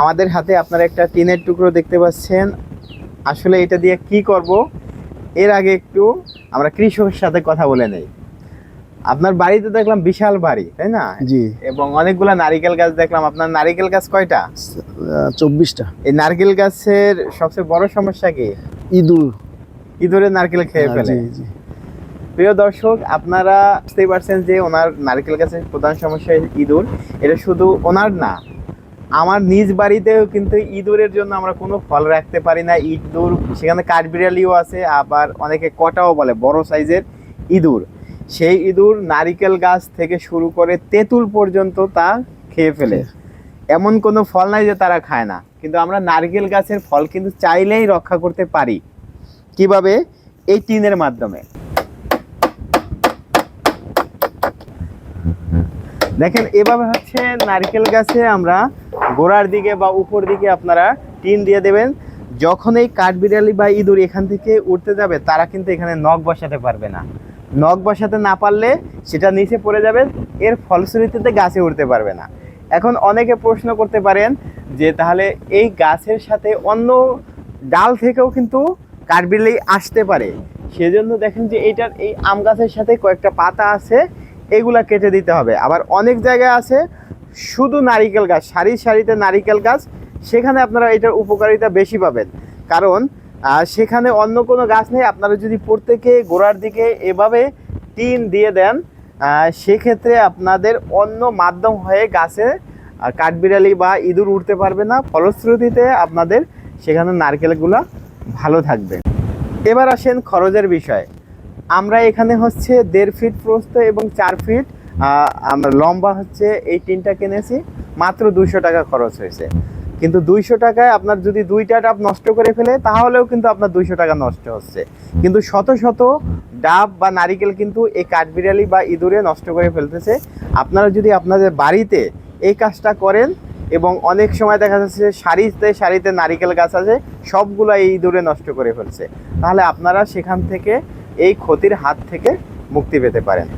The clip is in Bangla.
আমাদের হাতে আপনারা একটা টিনের টুকরো দেখতে পাচ্ছেন। আসলে এটা দিয়ে কি করব? এর আগে একটু আমরা কৃষকের সাথে কথা বলে নেই। আপনার বাড়িতে দেখলাম বিশাল বাড়ি তাই না? জি। এবং অনেকগুলা নারিকেল গাছ দেখলাম। আপনার নারিকেল গাছ কয়টা? চব্বিশটা। এই নারকেল গাছের সবচেয়ে বড় সমস্যা কি? ইঁদুর। ইঁদুরে নারকেল খেয়ে ফেলে। প্রিয় দর্শক আপনারা বুঝতেই পারছেন যে ওনার নারকেল গাছের প্রধান সমস্যা ইঁদুর। এটা শুধু ওনার না আমার নিজ বাড়িতেও কিন্তু ইঁদুরের জন্য আমরা কোনো ফল রাখতে পারি না। ইঁদুর, সেখানে কাঠবিড়ালিও আছে, আবার অনেকে কটাও বলে, বড় সাইজের ইঁদুর। সেই ইঁদুর নারিকেল গাছ থেকে শুরু করে তেঁতুল পর্যন্ত তা খেয়ে ফেলে। এমন কোনো ফল নাই যে তারা খায় না। কিন্তু আমরা নারকেল গাছের ফল কিন্তু চাইলেই রক্ষা করতে পারি। কীভাবে? এই টিনের মাধ্যমে। দেখেন, এভাবে হচ্ছে নারকেল গাছে আমরা গোড়ার দিকে বা উপর দিকে আপনারা টিন দিয়ে দেবেন। যখন এই কাঠবিড়ালি বা ইঁদুর এখান থেকে উঠতে যাবে, তারা কিন্তু এখানে নখ বসাতে পারবে না। নখ বসাতে না পারলে সেটা নিচে পড়ে যাবে, এর ফলশ্রুতিতে গাছে উঠতে পারবে না। এখন অনেকে প্রশ্ন করতে পারেন যে, তাহলে এই গাছের সাথে অন্য ডাল থেকেও কিন্তু কাঠবিড়ালি আসতে পারে। সেজন্য দেখেন যে, এইটার এই আম গাছের সাথে কয়েকটা পাতা আছে, এগুলা কেটে দিতে হবে। আবার অনেক জায়গায় আছে শুধু নারিকেল গাছ, সারি সারিতে নারিকেল গাছ, সেখানে আপনারা এটার উপকারিতা বেশি পাবেন। কারণ সেখানে অন্য কোনো গাছ নেই, আপনারা যদি প্রত্যেকে গোড়ার দিকে এভাবে টিন দিয়ে দেন সেক্ষেত্রে আপনাদের অন্য মাধ্যম হয়ে গাছে কাঠবিড়ালি বা ইঁদুর উঠতে পারবে না। ফলশ্রুতিতে আপনাদের সেখানে নারকেলগুলা ভালো থাকবে। এবার আসেন খরচের বিষয়। আমরা এখানে হচ্ছে দেড় ফিট প্রস্থ এবং চার ফিট আমরা লম্বা হচ্ছে এই টিনটা কিনেছি, মাত্র দুইশো টাকা খরচ হয়েছে। কিন্তু দুইশো টাকায় আপনার যদি দুইটা ডাব নষ্ট করে ফেলে, তাহলেও কিন্তু আপনার দুইশো টাকা নষ্ট হচ্ছে। কিন্তু শত শত ডাব বা নারিকেল কিন্তু এই কাঠবিড়ালি বা ইঁদুরে নষ্ট করে ফেলতেছে। আপনারা যদি আপনাদের বাড়িতে এই কাজটা করেন এবং অনেক সময় দেখা যাচ্ছে সারিতে সারিতে নারিকেল গাছ আছে, সবগুলো এই ইঁদুরে নষ্ট করে ফেলছে। তাহলে আপনারা সেখান থেকে এই ক্ষতির হাত থেকে মুক্তি পেতে পারেন।